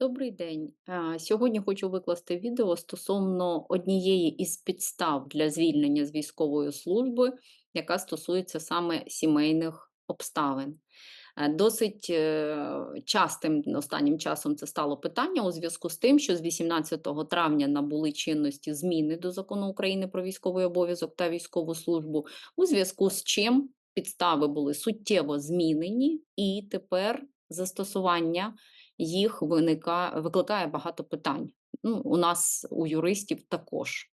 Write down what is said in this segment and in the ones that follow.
Добрий день. Сьогодні хочу викласти відео стосовно однієї із підстав для звільнення з військової служби, яка стосується саме сімейних обставин. Е, Досить е, частим останнім часом це стало питання у зв'язку з тим, що з 18 травня набули чинності зміни до закону України про військовий обов'язок та військову службу, у зв'язку з чим підстави були суттєво змінені, і тепер застосування їх виника, викликає багато питань. Ну, у нас, у юристів, також.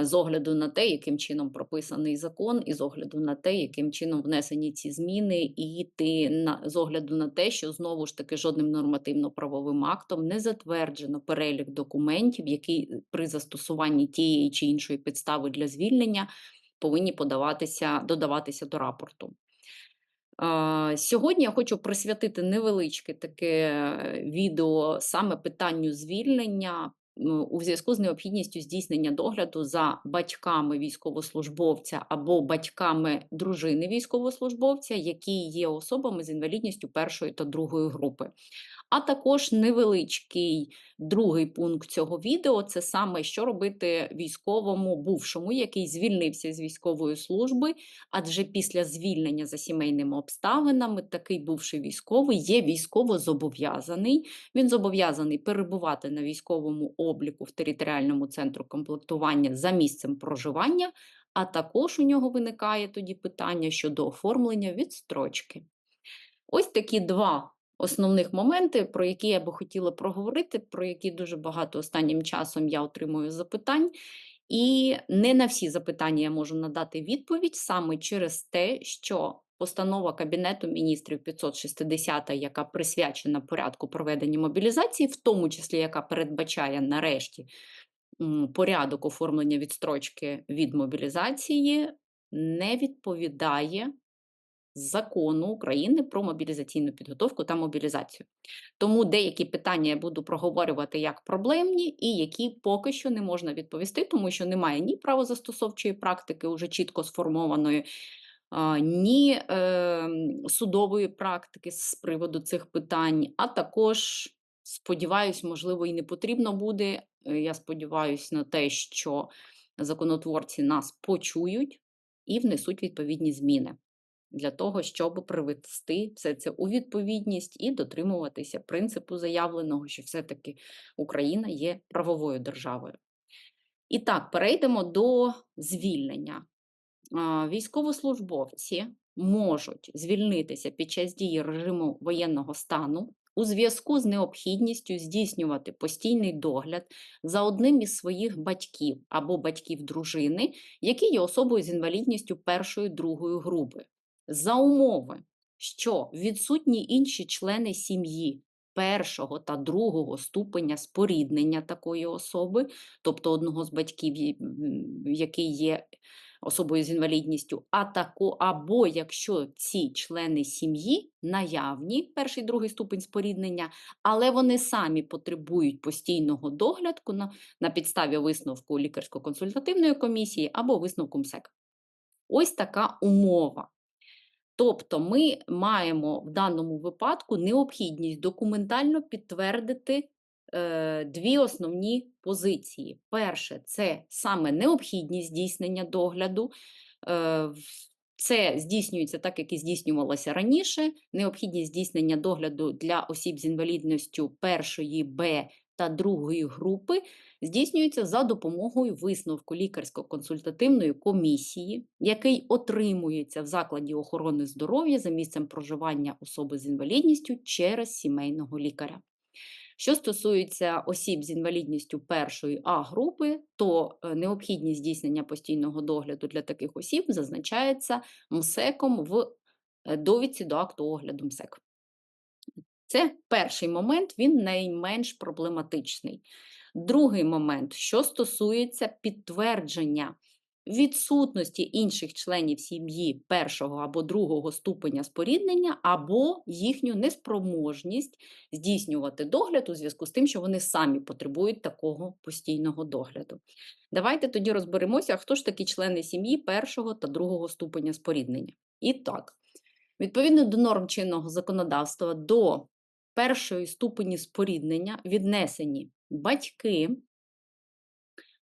Е, З огляду на те, яким чином прописаний закон, і з огляду на те, яким чином внесені ці зміни, і ти на з огляду на те, що знову ж таки жодним нормативно-правовим актом не затверджено перелік документів, які при застосуванні тієї чи іншої підстави для звільнення повинні подаватися, додаватися до рапорту. Сьогодні я хочу присвятити невеличке таке е, відео саме питанню звільнення у зв'язку з необхідністю здійснення догляду за батьками військовослужбовця або батьками дружини військовослужбовця, які є особами з інвалідністю першої та другої групи. А також невеличкий другий пункт цього відео це саме що робити військовому бувшому, який звільнився з військової служби, адже після звільнення за сімейними обставинами такий бувший військовий є військово зобов'язаний. Він зобов'язаний перебувати на військовому обліку в територіальному центру комплектування за місцем проживання, а також у нього виникає тоді питання щодо оформлення відстрочки. Ось такі два основних моменти, про які я би хотіла проговорити, про які дуже багато останнім часом я отримую запитань. І не на всі запитання я можу надати відповідь саме через те, що постанова Кабінету міністрів 560, яка присвячена порядку проведення мобілізації, в тому числі яка передбачає нарешті порядок оформлення відстрочки від мобілізації, не відповідає закону України про мобілізаційну підготовку та мобілізацію. Тому деякі питання я буду проговорювати як проблемні, і які поки що не можна відповісти, тому що немає ні правозастосовчої практики, уже чітко сформованої, ні е, судової практики з приводу цих питань, а також. Сподіваюсь, можливо, і не потрібно буде. Е, Я сподіваюся на те, що законотворці нас почують і внесуть відповідні зміни для того, щоб привести все це у відповідність і дотримуватися принципу заявленого, що все-таки Україна є правовою державою. І так, перейдемо до звільнення. Військовослужбовці можуть звільнитися під час дії режиму воєнного стану у зв'язку з необхідністю здійснювати постійний догляд за одним із своїх батьків або батьків дружини, які є особою з інвалідністю першої другої групи за умови, що відсутні інші члени сім'ї першого та другого ступеня споріднення такої особи, тобто одного з батьків, який є особою з інвалідністю, а тако, або якщо ці члени сім'ї наявні, перший другий ступень споріднення, але вони самі потребують постійного догляду на, на підставі висновку лікарсько-консультативної комісії або висновку МСЕК. Ось така умова. Тобто ми маємо в даному випадку необхідність документально підтвердити е, дві основні позиції. Перше, це саме необхідність здійснення догляду. Е, це здійснюється так, як і здійснювалося раніше. Необхідність здійснення догляду для осіб з інвалідністю першої Б та другої групи здійснюється за допомогою висновку лікарсько-консультативної комісії, який отримується в закладі охорони здоров'я за місцем проживання особи з інвалідністю через сімейного лікаря. Що стосується осіб з інвалідністю першої А групи, то е, необхідність здійснення постійного догляду для таких осіб зазначається МСЕКом в е, довідці до акту огляду МСЕК. Це перший момент, він найменш проблематичний. Другий момент, що стосується підтвердження відсутності інших членів сім'ї першого або другого ступеня споріднення, або їхню неспроможність здійснювати догляд у зв'язку з тим, що вони самі потребують такого постійного догляду. Давайте тоді розберемося, хто ж такі члени сім'ї першого та другого ступеня споріднення. І так, відповідно до норм чинного законодавства, до першої ступені споріднення віднесені батьки,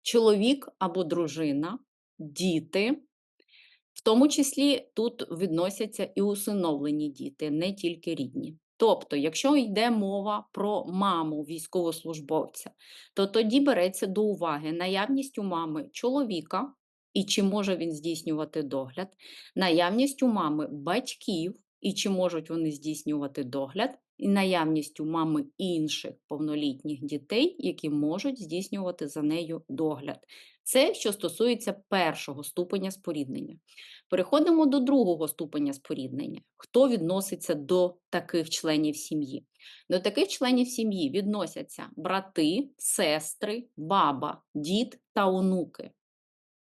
чоловік або дружина, діти. В тому числі тут відносяться і усиновлені діти, не тільки рідні. Тобто, якщо йде мова про маму військовослужбовця, то тоді береться до уваги наявність у мами чоловіка, і чи може він здійснювати догляд, наявність у мами батьків, і чи можуть вони здійснювати догляд, і наявність у мами інших повнолітніх дітей, які можуть здійснювати за нею догляд. Це що стосується першого ступеня споріднення. Переходимо до другого ступеня споріднення. Хто відноситься до таких членів сім'ї? До таких членів сім'ї відносяться брати, сестри, баба, дід та онуки.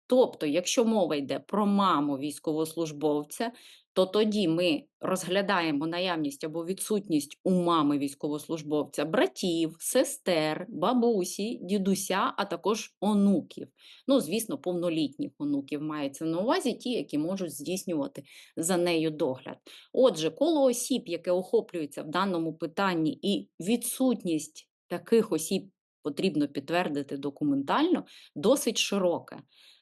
Тобто, якщо мова йде про маму військовослужбовця, то тоді ми розглядаємо наявність або відсутність у мами військовослужбовця братів, сестер, бабусі, дідуся, а також онуків. Ну, звісно, повнолітніх онуків мається на увазі ті, які можуть здійснювати за нею догляд. Отже, коло осіб, яке охоплюється в даному питанні, і відсутність таких осіб потрібно підтвердити документально, досить широке.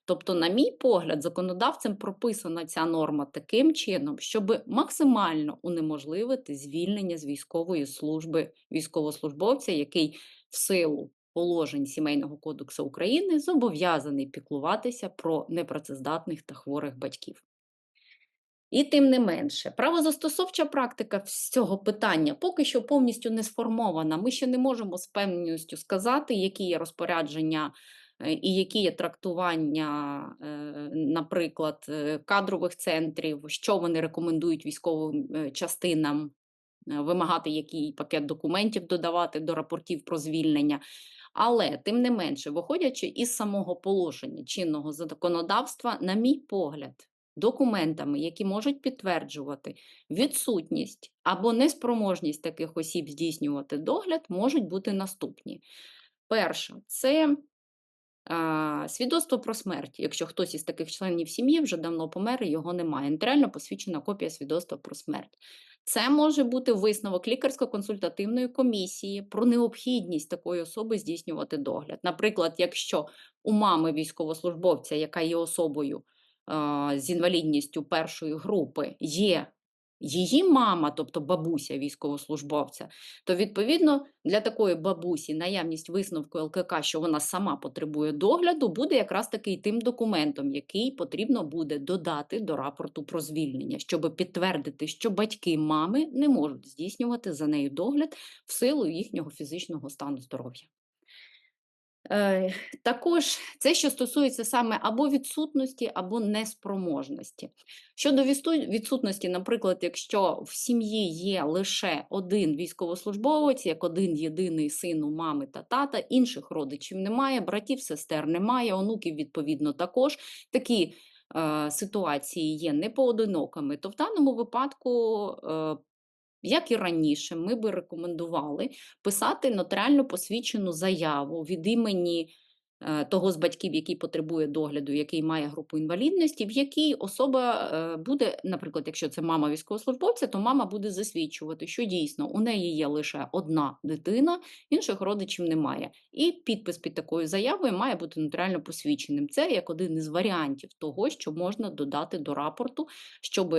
Тобто, на мій погляд, законодавцем прописана ця норма таким чином, щоб максимально унеможливити звільнення з військової служби військовослужбовця, який в силу положень Сімейного кодексу України зобов'язаний піклуватися про непрацездатних та хворих батьків. І тим не менше, правозастосовча практика з цього питання поки що повністю не сформована. Ми ще не можемо з певністю сказати, які є розпорядження і які є трактування, е, наприклад, е, кадрових центрів, що вони рекомендують військовим частинам, вимагати який пакет документів додавати до рапортів про звільнення. Але, тим не менше, виходячи із самого положення чинного законодавства, на мій погляд, документами, які можуть підтверджувати відсутність або неспроможність таких осіб здійснювати догляд, можуть бути наступні. Перше, це Свідоцтво про смерть, якщо хтось із таких членів сім'ї вже давно помер, і його немає. Нотаріально посвідчена копія свідоцтва про смерть. Це може бути висновок лікарсько-консультативної комісії про необхідність такої особи здійснювати догляд. Наприклад, якщо у мами військовослужбовця, яка є особою з інвалідністю першої групи, є її мама, тобто бабуся військовослужбовця, то відповідно для такої бабусі наявність висновку ЛКК, що вона сама потребує догляду, буде якраз таки тим документом, який потрібно буде додати до рапорту про звільнення, щоб підтвердити, що батьки мами не можуть здійснювати за нею догляд в силу їхнього фізичного стану здоров'я. Е, також це, що стосується саме або відсутності, або неспроможності. Щодо відсутності, наприклад, якщо в сім'ї є лише один військовослужбовець, як один єдиний син у мами та тата, інших родичів немає, братів, сестер немає, онуків, відповідно, також такі е, ситуації є непоодинокими, то в даному випадку е, як і раніше, ми би рекомендували писати нотаріально посвідчену заяву від імені того з батьків, який потребує догляду, який має групу інвалідності, в якій особа е, буде, наприклад, якщо це мама військовослужбовця, то мама буде засвідчувати, що дійсно у неї є лише одна дитина, інших родичів немає. І підпис під такою заявою має бути нотаріально посвідченим. Це як один із варіантів того, що можна додати до рапорту, щоб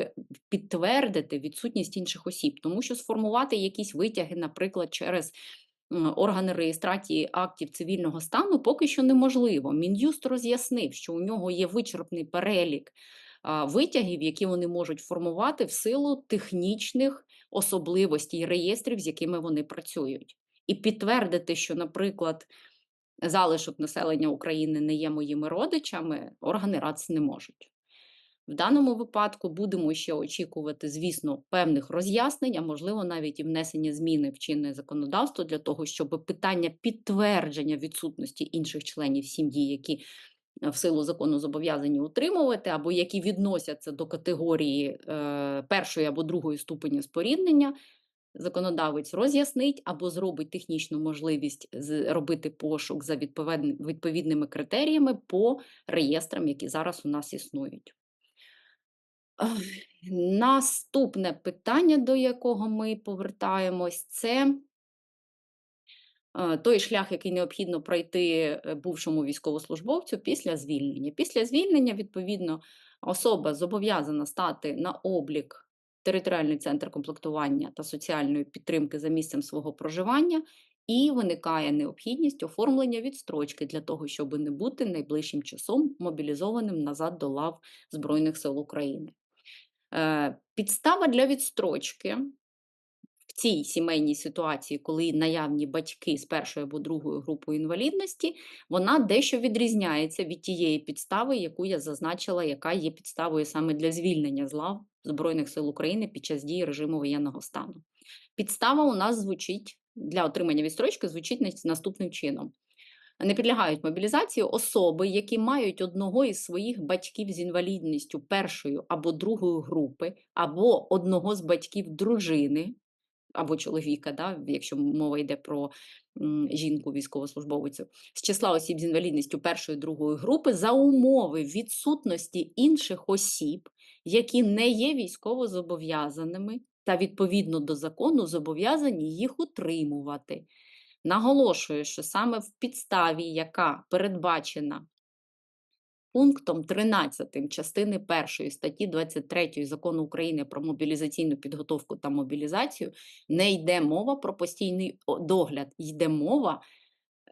підтвердити відсутність інших осіб, тому що сформувати якісь витяги, наприклад, через органи реєстрації актів цивільного стану поки що неможливо. Мін'юст роз'яснив, що у нього є вичерпний перелік витягів, які вони можуть формувати в силу технічних особливостей реєстрів, з якими вони працюють. І підтвердити, що, наприклад, залишок населення України не є моїми родичами, органи РАЦ не можуть. В даному випадку будемо ще очікувати, звісно, певних роз'яснень, а можливо, навіть і внесення зміни в чинне законодавство для того, щоб питання підтвердження відсутності інших членів сім'ї, які е, в силу закону зобов'язані утримувати, або які відносяться до категорії е, першої або другої ступені споріднення. Законодавець роз'яснить або зробить технічну можливість робити пошук за відповідними критеріями по реєстрам, які зараз у нас існують. Наступне питання, до якого ми повертаємось, це е, той шлях, який необхідно пройти е, бувшому військовослужбовцю після звільнення. Після звільнення, відповідно, особа зобов'язана стати на облік територіальний центр комплектування та соціальної підтримки за місцем свого проживання, і виникає необхідність оформлення відстрочки для того, щоб не бути найближчим часом мобілізованим назад до лав Збройних сил України. Е, Підстава для відстрочки в цій сімейній ситуації, коли наявні батьки з першою або другою групою інвалідності, вона дещо відрізняється від тієї підстави, яку я зазначила, яка є підставою саме для звільнення з лав Збройних сил України під час дії режиму воєнного стану. Підстава у нас звучить для отримання відстрочки звучить наступним чином. Не підлягають мобілізації особи, які мають одного із своїх батьків з інвалідністю першої або другої групи, або одного з батьків дружини або чоловіка, да, якщо мова йде про жінку військовослужбовицю, з числа осіб з інвалідністю першої другої групи за умови відсутності інших осіб, які не є військовозобов'язаними та відповідно до закону зобов'язані їх утримувати. Наголошую, що саме в підставі, яка передбачена пунктом 13 частини 1 статті 23 Закону України про мобілізаційну підготовку та мобілізацію, не йде мова про постійний догляд, йде мова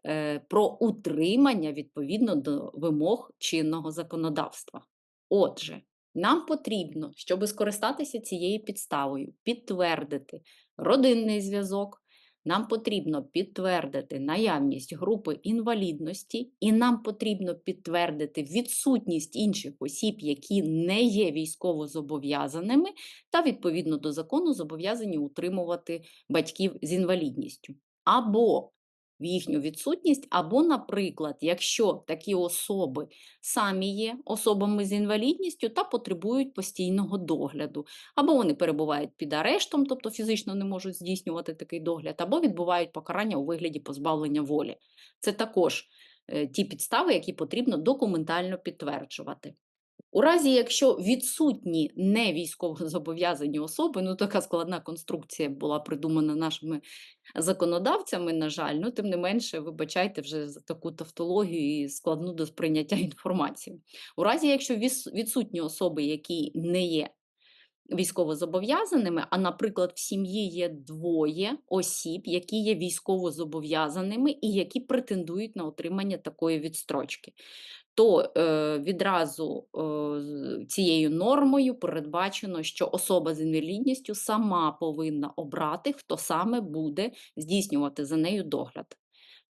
е, про утримання відповідно до вимог чинного законодавства. Отже, нам потрібно, щоб скористатися цією підставою, підтвердити родинний зв'язок, нам потрібно підтвердити наявність групи інвалідності, і нам потрібно підтвердити відсутність інших осіб, які не є військовозобов'язаними, та відповідно до закону зобов'язані утримувати батьків з інвалідністю. Або в їхню відсутність, або, наприклад, якщо такі особи самі є особами з інвалідністю та потребують постійного догляду, або вони перебувають під арештом, тобто фізично не можуть здійснювати такий догляд, або відбувають покарання у вигляді позбавлення волі. Це також е, ті підстави, які потрібно документально підтверджувати. У разі, якщо відсутні не військовозобов'язані особи, ну така складна конструкція була придумана нашими законодавцями, на жаль, ну тим не менше, вибачайте вже за таку тавтологію і складну до сприйняття інформацію. У разі, якщо відсутні особи, які не є військовозобов'язаними, а, наприклад, в сім'ї є двоє осіб, які є військовозобов'язаними і які претендують на отримання такої відстрочки то е, відразу е, цією нормою передбачено, що особа з інвалідністю сама повинна обрати, хто саме буде здійснювати за нею догляд.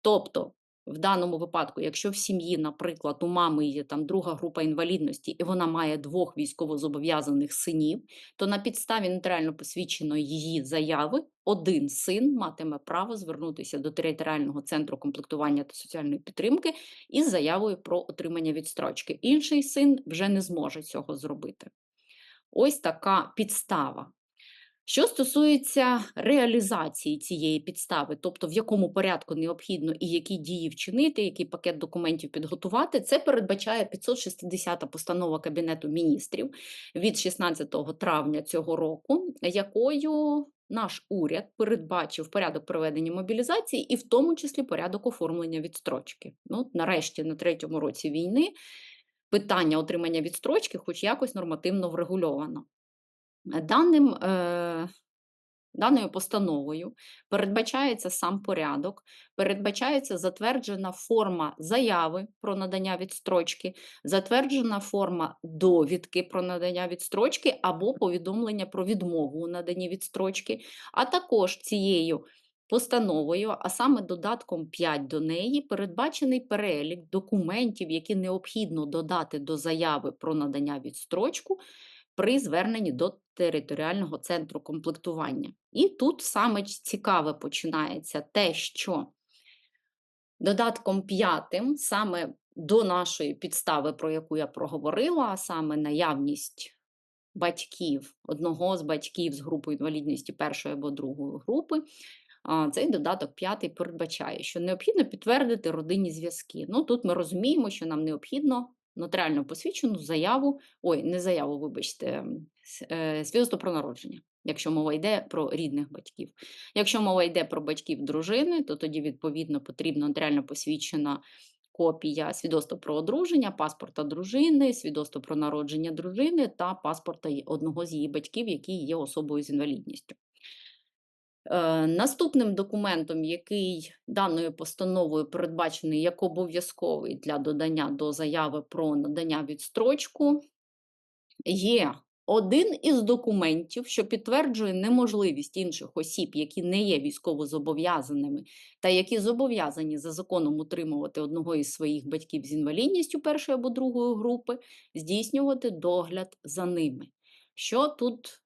Тобто, в даному випадку, якщо в сім'ї, наприклад, у мами є там друга група інвалідності, і вона має двох військовозобов'язаних синів, то на підставі нотаріально посвідченої її заяви один син матиме право звернутися до територіального центру комплектування та соціальної підтримки із заявою про отримання відстрочки. Інший син вже не зможе цього зробити. Ось така підстава. Що стосується реалізації цієї підстави, тобто в якому порядку необхідно і які дії вчинити, який пакет документів підготувати, це передбачає 560 постанова Кабінету міністрів від 16 травня цього року, якою наш уряд передбачив порядок проведення мобілізації і в тому числі порядок оформлення відстрочки. Ну, нарешті, на третьому році війни, питання отримання відстрочки хоч якось нормативно врегульовано. Даним, е, даною постановою передбачається сам порядок, передбачається затверджена форма заяви про надання відстрочки, затверджена форма довідки про надання відстрочки або повідомлення про відмову у наданні відстрочки, а також цією постановою, а саме додатком 5 до неї, передбачений перелік документів, які необхідно додати до заяви про надання відстрочку при зверненні до територіального центру комплектування. І тут саме цікаве починається те, що додатком п'ятим, саме до нашої підстави, про яку я проговорила, а саме наявність батьків, одного з батьків з групою інвалідності першої або другої групи, цей додаток п'ятий передбачає, що необхідно підтвердити родинні зв'язки. Ну тут ми розуміємо, що нам необхідно нотаріально посвідчену заяву, ой, не заяву, вибачте, свідоцтво про народження. якщо мова йде про рідних батьків. Якщо мова йде про батьків дружини, то тоді, відповідно, потрібна нотаріально посвідчена копія свідоцтва про одруження, паспорта дружини, свідоцтва про народження дружини та паспорта одного з її батьків, який є особою з інвалідністю. Е, Наступним документом, який даною постановою передбачений як обов'язковий для додання до заяви про надання відстрочку, є один із документів, що підтверджує неможливість інших осіб, які не є військовозобов'язаними, та які зобов'язані за законом утримувати одного із своїх батьків з інвалідністю першої або другої групи, здійснювати догляд за ними. Що тут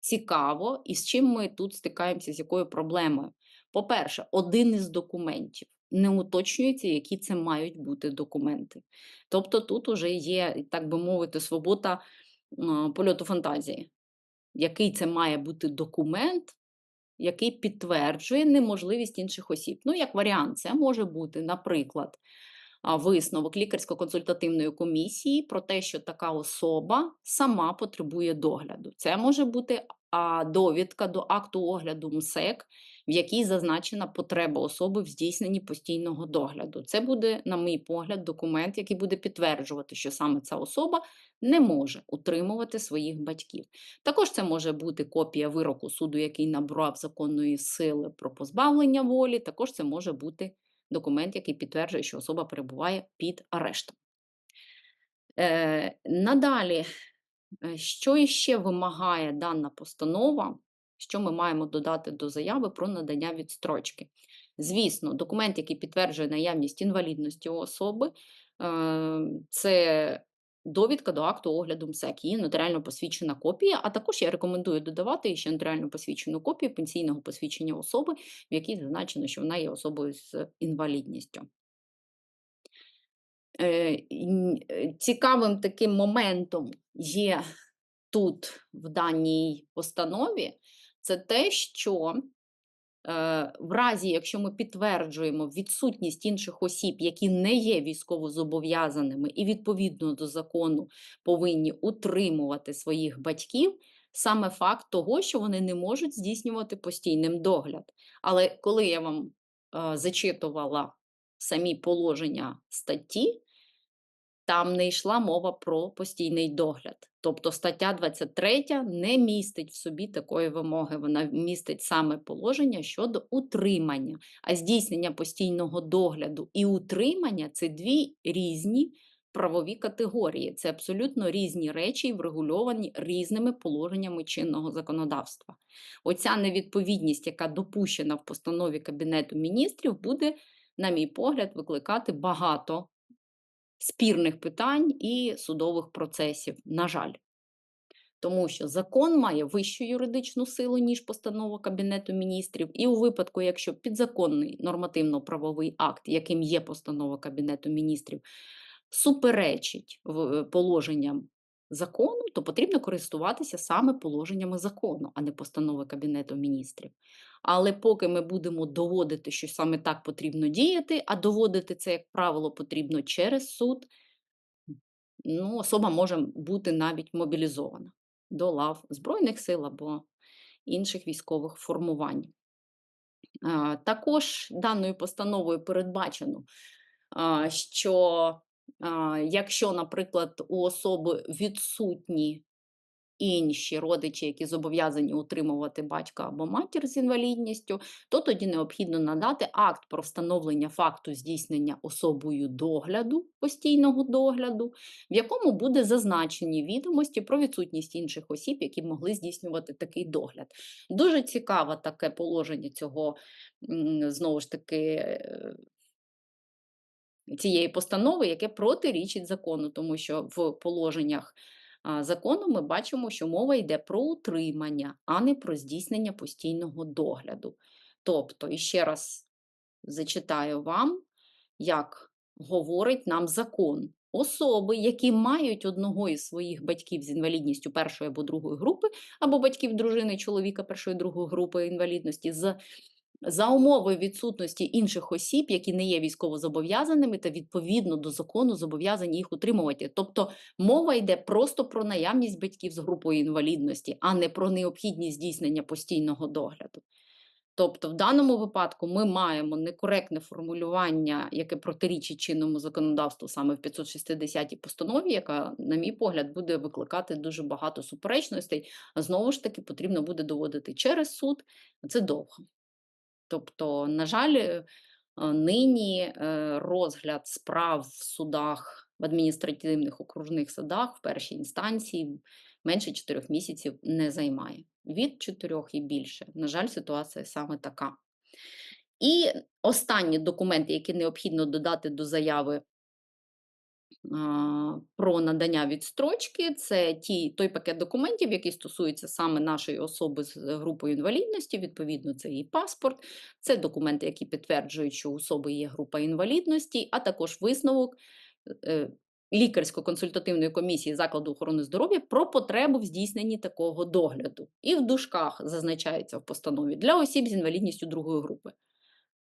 цікаво і з чим ми тут стикаємося, з якою проблемою? По-перше, один із документів не уточнюється, які це мають бути документи. Тобто тут уже є, так би мовити, свобода польоту фантазії. Який це має бути документ, який підтверджує неможливість інших осіб. Ну, як варіант, це може бути, наприклад, висновок лікарсько-консультативної комісії про те, що така особа сама потребує догляду. Це може бути а, довідка до акту огляду МСЕК, в якій зазначена потреба особи в здійсненні постійного догляду. Це буде, на мій погляд, документ, який буде підтверджувати, що саме ця особа не може утримувати своїх батьків. Також це може бути копія вироку суду, який набрав законної сили про позбавлення волі. Також це може бути документ, який підтверджує, що особа перебуває під арештом. Е, надалі, що іще вимагає дана постанова, що ми маємо додати до заяви про надання відстрочки? Звісно, документ, який підтверджує наявність інвалідності у особи, е, це довідка до акту огляду МСЕК, її нотаріально посвідчена копія, а також я рекомендую додавати ще нотаріально посвідчену копію пенсійного посвідчення особи, в якій зазначено, що вона є особою з інвалідністю. Е, е, Цікавим таким моментом є тут, в даній постанові, це те, що е, в разі, якщо ми підтверджуємо відсутність інших осіб, які не є військовозобов'язаними і відповідно до закону повинні утримувати своїх батьків, саме факт того, що вони не можуть здійснювати постійним догляд. Але коли я вам зачитувала самі положення статті, там не йшла мова про постійний догляд. Тобто стаття 23 не містить в собі такої вимоги. Вона містить саме положення щодо утримання. А здійснення постійного догляду і утримання це дві різні правові категорії. Це абсолютно різні речі, і врегульовані різними положеннями чинного законодавства. Оця невідповідність, яка допущена в постанові Кабінету міністрів, буде, на мій погляд, викликати багато спірних питань і судових процесів, на жаль. Тому що закон має вищу юридичну силу, ніж постанова Кабінету міністрів, і у випадку, якщо підзаконний нормативно-правовий акт, яким є постанова Кабінету міністрів, суперечить положенням закону, то потрібно користуватися саме положеннями закону, а не постанови Кабінету міністрів. Але поки ми будемо доводити, що саме так потрібно діяти, а доводити це, як правило, потрібно через суд, ну, особа може бути навіть мобілізована до лав Збройних сил або інших військових формувань. Також даною постановою передбачено, що якщо, наприклад, у особи відсутні інші родичі, які зобов'язані утримувати батька або матір з інвалідністю, то тоді необхідно надати акт про встановлення факту здійснення особою догляду, постійного догляду, в якому буде зазначені відомості про відсутність інших осіб, які могли здійснювати такий догляд. Дуже цікаве таке положення цього, знову ж таки, е, цієї постанови, яке протирічить закону, тому що в положеннях закону ми бачимо, що мова йде про утримання, а не про здійснення постійного догляду. Тобто, і ще раз зачитаю вам, як говорить нам закон. Особи, які мають одного із своїх батьків з інвалідністю першої або другої групи, або батьків дружини чоловіка першої другої групи інвалідності з За умови відсутності інших осіб, які не є військовозобов'язаними та відповідно до закону зобов'язані їх утримувати. Тобто мова йде просто про наявність батьків з групою інвалідності, а не про необхідність здійснення постійного догляду. Тобто, в даному випадку ми маємо некоректне формулювання, яке протирічить чинному законодавству саме в 560 постанові, яка, на мій погляд, буде викликати дуже багато суперечностей. А знову ж таки, потрібно буде доводити через суд. Це довго. Тобто, на жаль, е, нині е, розгляд справ в судах, в адміністративних окружних судах в першій інстанції менше 4 місяців не займає. Від 4 і більше. На жаль, ситуація саме така. І останні документи, які необхідно додати до заяви про надання відстрочки, це ті, той пакет документів, який стосується саме нашої особи з групою інвалідності. Відповідно, це і паспорт, це документи, які підтверджують, що у особи є група інвалідності, а також висновок е, лікарсько-консультативної комісії закладу охорони здоров'я про потребу в здійсненні такого догляду. І в дужках зазначається в постанові для осіб з інвалідністю другої групи.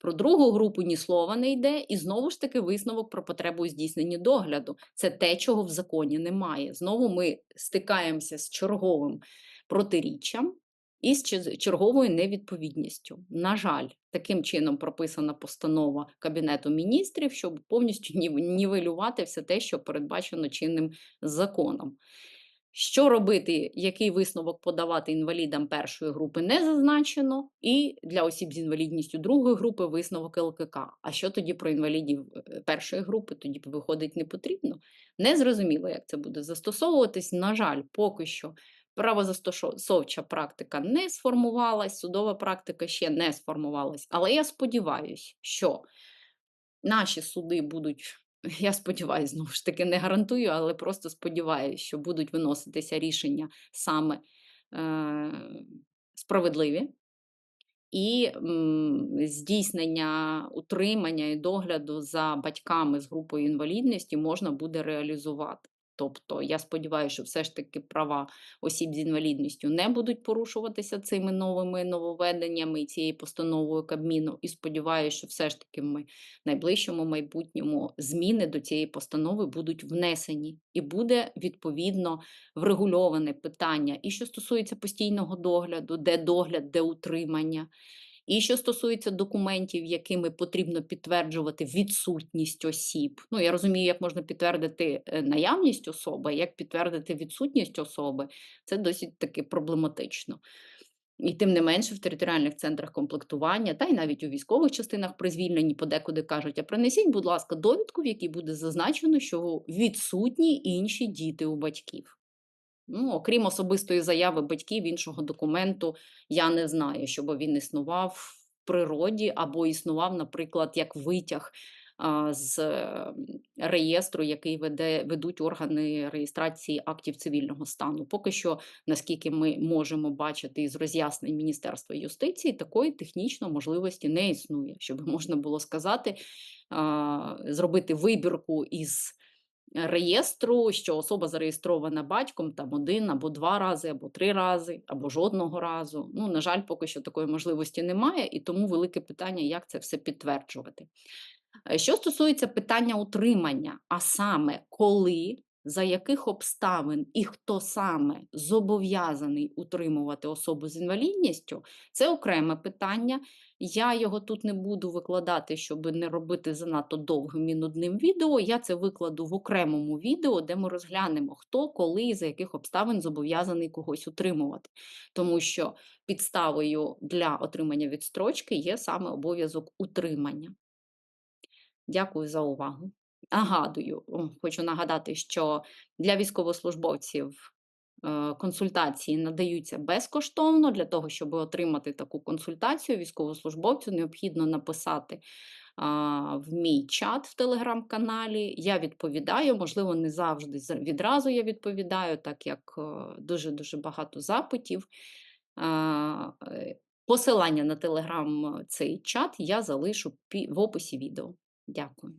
Про другу групу ні слова не йде, і знову ж таки висновок про потребу у здійсненні догляду. Це те, чого в законі немає. Знову ми стикаємося з черговим протиріччям і з черговою невідповідністю. На жаль, таким чином прописана постанова Кабінету міністрів, щоб повністю нівелювати все те, що передбачено чинним законом. Що робити, який висновок подавати інвалідам першої групи не зазначено, і для осіб з інвалідністю другої групи висновок ЛКК. А що тоді про інвалідів е, першої групи? Тоді виходить не потрібно. Не зрозуміло, як це буде застосовуватись. На жаль, поки що правозастосовча практика не сформувалась, судова практика ще не сформувалась. Але я сподіваюся, що наші суди будуть. Я сподіваюся, знову ж таки, не гарантую, але просто сподіваюся, що будуть виноситися рішення саме е, справедливі, і здійснення утримання і догляду за батьками з групою інвалідності можна буде реалізувати. Тобто, я сподіваюся, що все ж таки права осіб з інвалідністю не будуть порушуватися цими новими нововведеннями і цією постановою Кабміну. І сподіваюся, що все ж таки в найближчому майбутньому зміни до цієї постанови будуть внесені, і буде відповідно врегульоване питання, і що стосується постійного догляду, де догляд, де утримання. І що стосується документів, якими потрібно підтверджувати відсутність осіб. Ну, я розумію, як можна підтвердити е, наявність особи, як підтвердити відсутність особи, це досить таки проблематично. І тим не менше в територіальних центрах комплектування, та й навіть у військових частинах при звільненні подекуди кажуть, а принесіть, будь ласка, довідку, в якій буде зазначено, що відсутні інші діти у батьків. Ну, окрім особистої заяви батьків, іншого документу я не знаю, щоб він існував в природі або існував, наприклад, як витяг а, з реєстру, який веде, ведуть органи реєстрації актів цивільного стану. Поки що, наскільки ми можемо бачити із роз'яснень Міністерства юстиції, такої технічно можливості не існує, щоб можна було сказати, а, зробити вибірку із реєстру, що особа зареєстрована батьком там один або два рази, або три рази, або жодного разу. Ну, на жаль, поки що такої можливості немає, і тому велике питання, як це все підтверджувати. Е, що стосується питання утримання, а саме коли за яких обставин і хто саме зобов'язаний утримувати особу з інвалідністю, це окреме питання. Я його тут не буду викладати, щоб не робити занадто довгим і нудним відео. Я це викладу в окремому відео, де ми розглянемо, хто, коли і за яких обставин зобов'язаний когось утримувати. Тому що підставою для отримання відстрочки є саме обов'язок утримання. Дякую за увагу. Нагадую, хочу нагадати, що для військовослужбовців консультації надаються безкоштовно. Для того, щоб отримати таку консультацію, військовослужбовцю необхідно написати в мій чат в телеграм-каналі. Я відповідаю, можливо, не завжди відразу я відповідаю, так як дуже-дуже багато запитів. Е, посилання на телеграм цей чат я залишу в описі відео. Дякую.